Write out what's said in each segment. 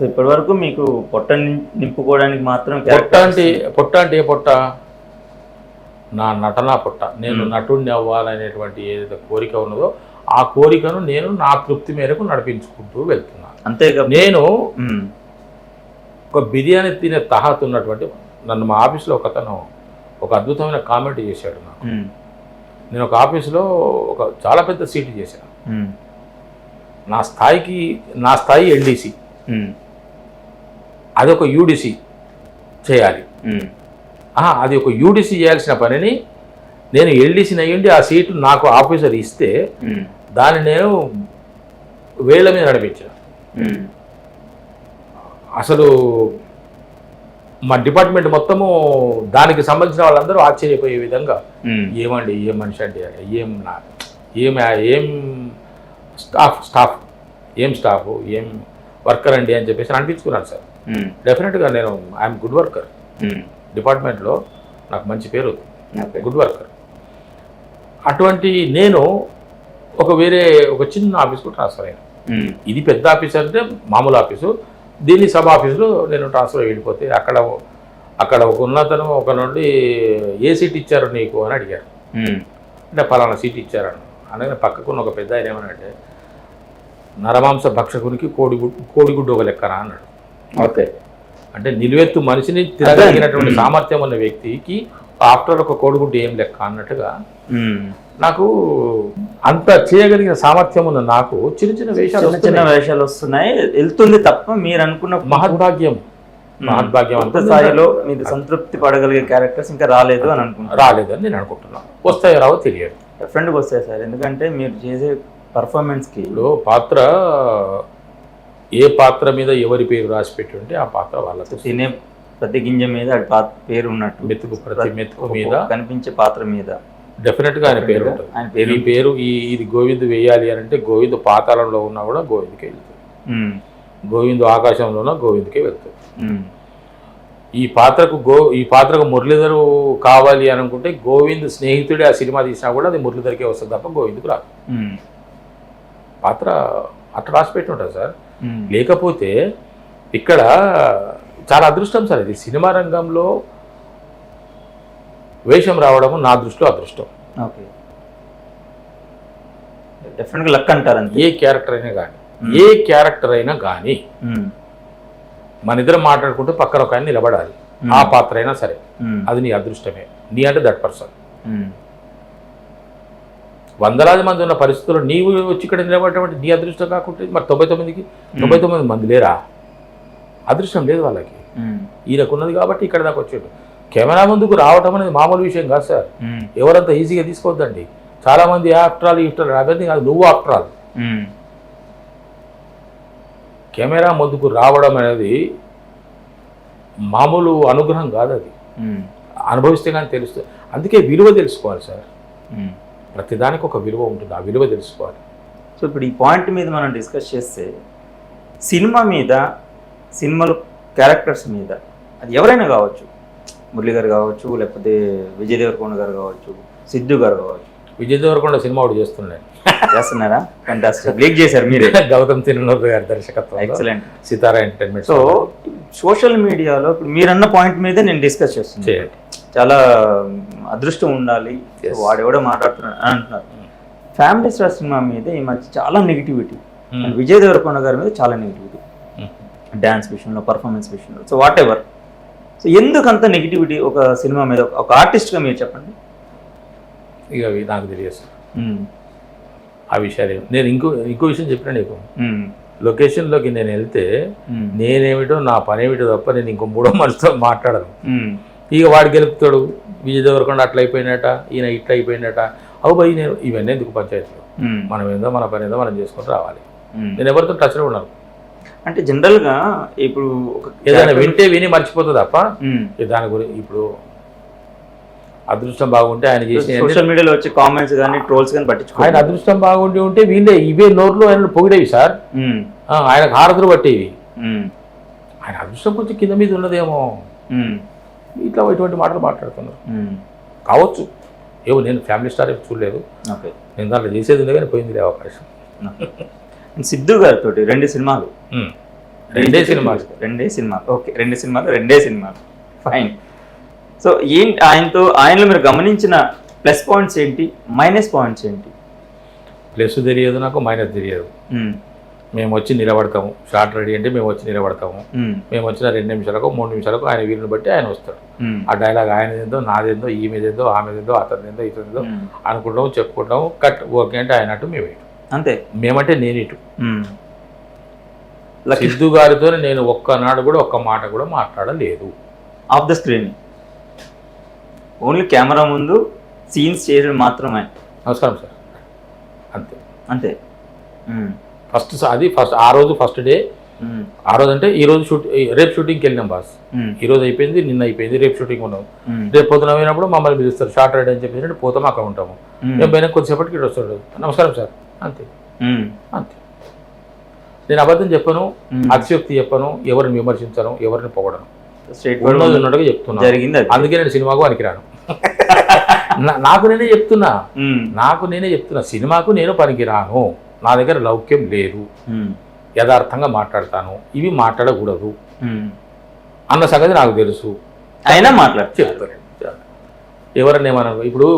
So ఇప్పటి వరకు మీకు పొట్ట నింపుకోవడానికి మాత్రం పొట్ట అంటే పొట్ట అంటే ఏ పొట్ట? నా నటన పొట్ట. నేను నటుడిని అవ్వాలనేటువంటి ఏదైతే కోరిక ఉన్నదో ఆ కోరికను నేను నా తృప్తి మేరకు నడిపించుకుంటూ వెళ్తున్నాను అంతేగా నేను ఒక బిర్యానీ తినే తహాత్ ఉన్నటువంటి నన్ను మా ఆఫీస్లో ఒక అతను ఒక అద్భుతమైన కామెంట్ చేశాడు నాకు. నేను ఒక ఆఫీస్లో ఒక చాలా పెద్ద సీటు చేశాను. నా స్థాయికి నా స్థాయి ఎల్డీసీ ఉమ్, అది ఒక యూడిసి చేయాలి. అది ఒక యూడిసి చేయాల్సిన పనిని నేను ఎల్డీసీని అయ్యండి ఆ సీటు నాకు ఆఫీసర్ ఇస్తే దాన్ని నేను వేళ్ళ మీద నడిపించాను. అసలు మా డిపార్ట్మెంట్ మొత్తము దానికి సంబంధించిన వాళ్ళందరూ ఆశ్చర్యపోయే విధంగా ఏమండి ఏం మనిషి అంటే ఏం నా ఏం ఏం స్టాఫ్ స్టాఫ్ ఏం స్టాఫ్ ఏం వర్కర్ అండి అని చెప్పేసి అనిపించుకున్నాను సార్. డెఫినెట్గా నేను ఐఎమ్ గుడ్ వర్కర్ డిపార్ట్మెంట్లో నాకు మంచి పేరు. గుడ్ వర్కర్ అటువంటి నేను ఒక వేరే ఒక చిన్న ఆఫీస్కు ట్రాన్స్ఫర్ అయ్యాను. ఉమ్, ఇది పెద్ద ఆఫీస్ అంటే మామూలు ఆఫీసు దీన్ని సబ్ ఆఫీసులో నేను ట్రాన్స్ఫర్ వెళ్ళిపోతే అక్కడ అక్కడ ఒక ఉన్నతను ఒక నుండి ఏ సీట్ ఇచ్చారు నీకు అని అడిగారు. ఉమ్, అంటే పలానా సీట్ ఇచ్చారని. అనగానే పక్కకున్న ఒక పెద్ద ఆయన ఏమనంటే నరమాంస భక్షకునికి కోడిగుడ్డు కోడిగుడ్డు ఒక లెక్కనా అన్నాడు. ఓకే. అంటే నిలువెత్తు మనిషిని తిరగలిగినటువంటి సామర్థ్యం ఉన్న వ్యక్తికి ఆఫ్టర్ ఒక కోడిగుడ్డు ఏం లెక్క అన్నట్టుగా నాకు అంత చేయగలిగిన సామర్థ్యం ఉన్న నాకు చిన్న చిన్న వేషాలు చిన్న. వేషాలు వస్తున్నాయి. వెళ్తుంది తప్ప మీరు అనుకున్న మహద్భాగ్యం. మహద్భాగ్యం అంత స్థాయిలో మీరు సంతృప్తి పడగలిగే క్యారెక్టర్స్ ఇంకా రాలేదు అని అనుకుంటున్నాను. రాలేదని నేను అనుకుంటున్నాను. వస్తాయో రావో తెలియదు. డెఫినెట్గా వస్తాయి సార్. ఎందుకంటే మీరు చేసే పర్ఫార్మెన్స్కి ఇప్పుడు పాత్ర ఏ పాత్ర మీద ఎవరి పేరు రాసి పెట్టి ఉంటే ఆ పాత్ర వాళ్ళతో తినే ప్రతి గింజ మీద పేరు ఉన్నట్టు మెతుకు ప్రతి మెతుకు మీద. కనిపించే పాత్ర మీద. డెఫినెట్గా ఆయన పేరు ఉంటుంది ఆయన పేరు ఈ పేరు. ఈ ఇది గోవింద్ వేయాలి అని అంటే గోవింద్ పాతాళంలో ఉన్నా కూడా గోవింద్కే వెళ్తుంది. గోవింద్ ఆకాశంలో ఉన్నా గోవింద్కే వెళ్తుంది. ఈ పాత్రకు గో ఈ పాత్రకు మురళీధరు కావాలి అని అనుకుంటే గోవింద్ స్నేహితుడే ఆ సినిమా తీసినా కూడా అది మురళీధర్కే వస్తుంది తప్ప గోవింద్కి రాదు. పాత్ర అట్లా రాసి పెట్టి ఉంటుంది సార్. లేకపోతే ఇక్కడ చాలా అదృష్టం సార్ ఇది. సినిమా రంగంలో వేషం రావడం నా దృష్టిలో అదృష్టం. ఓకే. డెఫినెట్గా లక్ అంటారు అంతే. ఏ క్యారెక్టర్ అయినా కానీ ఏ క్యారెక్టర్ అయినా కానీ మన ఇద్దరం మాట్లాడుకుంటూ పక్కన ఒక ఆయన నిలబడాలి. ఆ పాత్ర అయినా సరే. అది నీ అదృష్టమే. నీ అంటే దట్ పర్సన్ వందలాది మంది ఉన్న పరిస్థితుల్లో నీవు వచ్చి ఇక్కడ నిలబడటం నీ అదృష్టం కాకుంటే మరి తొంభై తొమ్మిదికి? తొంభై తొమ్మిది మంది లేరా? అదృష్టం లేదు వాళ్ళకి. ఈయనకున్నది కాబట్టి ఇక్కడ దాకా వచ్చాడు. కెమెరా ముందుకు రావటం అనేది మామూలు విషయం కాదు సార్. ఎవరంత ఈజీగా తీసుకోవద్దండి. చాలా మంది ఆఫ్టరాల్ ఇఫ్టర్ అవన్నీ కాదు నువ్వు ఆఫ్టరాల్ ఉమ్, కెమెరా ముందుకు రావడం అనేది మామూలు అనుగ్రహం కాదు అది. అనుభవిస్తే కానీ తెలుస్తుంది. అందుకే విలువ తెలుసుకోవాలి సార్. ప్రతిదానికి ఒక విలువ ఉంటుంది. ఆ విలువ తెలుసుకోవాలి. సో ఇప్పుడు ఈ పాయింట్ మీద మనం డిస్కస్ చేస్తే సినిమా మీద సినిమాలు క్యారెక్టర్స్ మీద అది ఎవరైనా కావచ్చు. మురళి గారు కావచ్చు లేకపోతే విజయ్ దేవరకొండ గారు కావచ్చు సిద్ధు గారు కావచ్చు. విజయ్ దేవరకొండ సినిమా ఒకటి చేస్తున్నాడు. చేస్తున్నారా? ఫంటాస్టిక్ లీక్ చేశారు మీరే. గౌతమ్ తిరునూరు గారి దర్శకత్వం excellent Sithara entertainment so social మీడియాలో ఇప్పుడు మీరన్న పాయింట్ మీదే నేను డిస్కస్ చేస్తున్నాను చాలా అదృష్టం ఉండాలి. వాడెవడో మాట్లాడుతున్నాడు అని అంటున్నారు. ఫ్యామిలీ స్టార్ సినిమా మీద ఈ మధ్య చాలా నెగిటివిటీ Hmm. విజయ్ దేవరకొండ గారి మీద చాలా నెగిటివిటీ Hmm. డ్యాన్స్ విషయంలో పర్ఫార్మెన్స్ విషయంలో. సో వాట్ ఎవర్ సో ఎందుకు అంత నెగిటివిటీ ఒక సినిమా మీద? ఒక ఆర్టిస్ట్గా మీరు చెప్పండి. ఇక అవి నాకు తెలియదు సార్. ఆ విషయాలు నేను ఇంకో ఇంకో విషయం చెప్పిన నీకు లొకేషన్లోకి నేను వెళ్తే నేనేమిటో నా పని ఏమిటో తప్ప నేను ఇంకో మూడో మనిషితో మాట్లాడను. ఇక వాడు గెలుపుతాడు. విజయ్ దేవరకొండ అట్లా అయిపోయినట ఈయన ఇట్లా అయిపోయినట అవు నేను ఇవన్నీ ఎందుకు పంచాయతీలో? మనం ఏందో మన పని ఏందో మనం చేసుకొని రావాలి. నేను ఎవరితో టచ్లో ఉన్నాను అంటే జనరల్గా ఇప్పుడు ఏదైనా వింటే విని మర్చిపోతుంది తప్ప దాని గురించి ఇప్పుడు అదృష్టం బాగుంటే ఆయన చేసిన సోషల్ మీడియాలో వచ్చే కామెంట్స్ కానీ ట్రోల్స్ కానీ పట్టించుకో ఆయన అదృష్టం బాగుండి ఉంటే వీళ్ళే ఇవే నోర్లు ఆయన పొగిడేవి సార్. ఆయనకు హారతులు పట్టేవి. ఆయన అదృష్టం కొంచెం కింద మీద ఉన్నదేమో. ఇట్లా ఇటువంటి మాటలు మాట్లాడుతున్నారు. కావచ్చు. ఏమో నేను ఫ్యామిలీ స్టార్ ఏం చూడలేదు. నేను దాంట్లో చేసేది ఉంది కానీ పోయింది అవకాశం. సిద్ధు గారితో రెండు సినిమాలు. రెండే సినిమాలు. రెండే సినిమాలు. ఓకే. రెండు సినిమాలు రెండే సినిమాలు. ఫైన్ సో ఏంటి ఆయనతో ఆయనలో మీరు గమనించిన ప్లస్ పాయింట్స్ ఏంటి? మైనస్ పాయింట్స్ ఏంటి? ప్లస్ తెలియదు నాకు మైనస్ తెలియదు. మ్మ్. వచ్చి నిలబడతాము. షార్ట్ రెడీ అంటే మేము వచ్చి నిలబడతాము. మ్మ్. వచ్చిన రెండు నిమిషాలకు మూడు నిమిషాలకు ఆయన వీరిని బట్టి ఆయన వస్తాడు. ఆ డైలాగ్ ఆయనదేందో నాదేందో ఈమెదేందో ఆమెదేందో అతనిదేందో ఇతనిదో మ్మ్. అనుకుంటాము చెప్పుకుంటాము కట్ ఓకే అంటే ఆయన అటు మేము ఇటు. అంతే. మేమంటే నేను ఇటు. సిద్ధు గారితో నేను ఒక్కనాడు కూడా ఒక్క మాట కూడా మాట్లాడలేదు. Off the screen only camera ముందు సీన్స్ చేయడం మాత్రమే. నమస్కారం సార్. అంతే. అంతే. ఫస్ట్ అది ఫస్ట్ ఆ రోజు ఫస్ట్ డే. ఆ రోజు అంటే ఈ రోజు షూట్ రేపు షూటింగ్కి వెళ్ళినాం బాస్. ఈ రోజు అయిపోయింది నిన్న అయిపోయింది రేపు షూటింగ్ ఉన్నాం. రేపు పొద్దున పోయినప్పుడు మమ్మల్ని పిలుస్తారు షార్ట్ రైడ్ అని చెప్పేసి పోతాం అక్కడ ఉంటాము. మ్మ్. పోయినా కొద్దిసేపటికి ఇటు వస్తాడు. నమస్కారం సార్. అంతే. అంతే. నేను అబద్ధం చెప్పను. అతిశక్తి చెప్పను ఎవరిని విమర్శించను ఎవరిని పొగడను. ఉన్నట్టుగా చెప్తున్నా. జరిగింది అది. అందుకే నేను సినిమాకు పనికిరాను. నాకు నేనే చెప్తున్నా. నాకు నేనే చెప్తున్నా. సినిమాకు నేను పనికిరాను. నా దగ్గర లౌక్యం లేదు. యథార్థంగా మాట్లాడతాను. ఇవి మాట్లాడకూడదు. అన్న సంగతి నాకు తెలుసు. అయినా మాట్లాడు. చెప్తాను. ఎవరన్నా ఏమన్నా ఇప్పుడు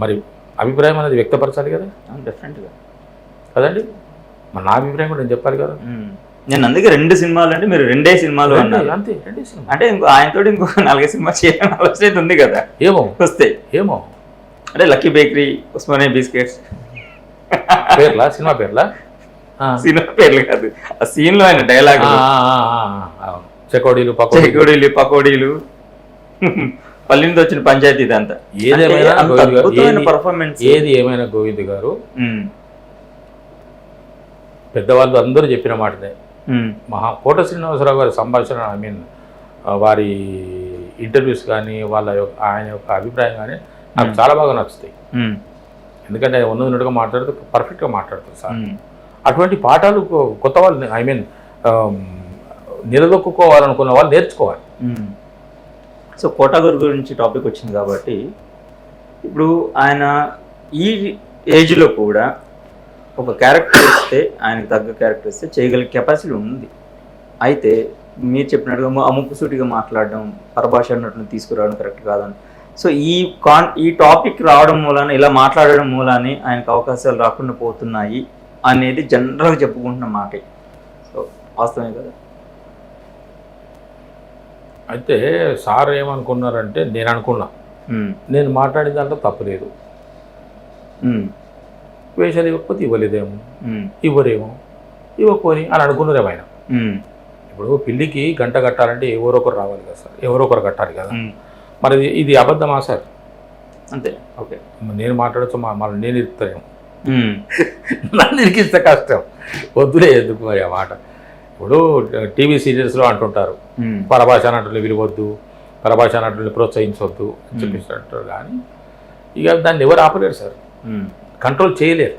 మరి అభిప్రాయం అనేది వ్యక్తపరచాలి కదా? డెఫినెట్గా కదండి? మరి నా అభిప్రాయం కూడా నేను చెప్పాలి కదా? నేను అందుకే రెండు సినిమాలు అంటే మీరు రెండే సినిమాలు అన్నారు. అంతే రెండే సినిమా అంటే ఇంకో ఆయనతో ఇంకో నాలుగైదు సినిమా చేయాలని ఆలోచన ఉంది కదా. ఏమో. వస్తే. ఏమో. అంటే లక్కీ బేకరీ ఉస్మానియా బిస్కెట్స్. పేర్లా? సినిమా పేర్లా? ఆ. సినిమా పేర్లు కాదు. ఆ సీన్లో ఆయన డైలాగ్. చెకోడీలు పకోడీలు. చెకోడీలు పకోడీలు. పల్లింది వచ్చిన పంచాయతీ ఇదంతా. ఏదేమైనా పర్ఫార్మెన్స్ ఏది ఏమైనా గోవింద్ గారు? పెద్దవాళ్ళు అందరూ చెప్పిన మాటనే మహా కోట శ్రీనివాసరావు గారి సంభాషణ ఐ మీన్ వారి ఇంటర్వ్యూస్ కానీ వాళ్ళ యొక్క ఆయన యొక్క అభిప్రాయం కానీ నాకు చాలా బాగా నచ్చుతాయి. ఎందుకంటే ఉన్నది ఉన్నట్టుగా మాట్లాడుతూ పర్ఫెక్ట్గా మాట్లాడుతారు సార్. అటువంటి పాఠాలు కొత్త వాళ్ళు ఐ మీన్ నిలదొక్కుకోవాలనుకున్న వాళ్ళు నేర్చుకోవాలి. సో కోటాగూరు గురించి టాపిక్ వచ్చింది కాబట్టి ఇప్పుడు ఆయన ఈ ఏజ్లో కూడా ఒక క్యారెక్టర్ ఇస్తే ఆయనకు తగ్గ క్యారెక్టర్ ఇస్తే చేయగలిగే కెపాసిటీ ఉంది. అయితే మీరు చెప్పినట్టుగా అముక్కుసూటిగా మాట్లాడడం పరభాష అన్నట్లు తీసుకురావడం కరెక్ట్ కాదని సో ఈ కాన్ ఈ టాపిక్ రావడం మూలాన ఇలా మాట్లాడడం మూలానే ఆయనకు అవకాశాలు రాకుండా పోతున్నాయి అనేది జనరల్గా చెప్పుకుంటున్న మాటే. సో వాస్తవమే కదా? అయితే సార్ ఏమనుకున్నారంటే నేను అనుకున్నా. నేను మాట్లాడిన దాంట్లో తప్పు లేదు. ఉమ్, వేషాలు ఇవ్వకపోతే ఇవ్వలేదేమో. ఇవ్వరేమో. ఇవ్వకపోని అని అనుకున్నారేమో ఆయన. ఇప్పుడు పిల్లికి గంట కట్టాలంటే ఎవరో ఒకరు రావాలి కదా సార్. ఎవరో ఒకరు కట్టాలి కదా. మరి ఇది- అబద్ధమా సార్? అంతే. ఓకే. నేను మాట్లాడచ్చు మా మళ్ళీ నేను ఉమ్, నన్ను ఇరికిస్తే కష్టం. వద్దులే ఎందుకు మరి ఆ మాట? ఇప్పుడు టీవీ సీరియల్స్లో అంటుంటారు. పరభాష నటులు విలువద్దు పరభాష నటులు ప్రోత్సహించవద్దు అని చెప్పేసి అంటారు. కానీ ఇక దాన్ని ఎవరు ఆపలేరు సార్. కంట్రోల్ చేయలేరు.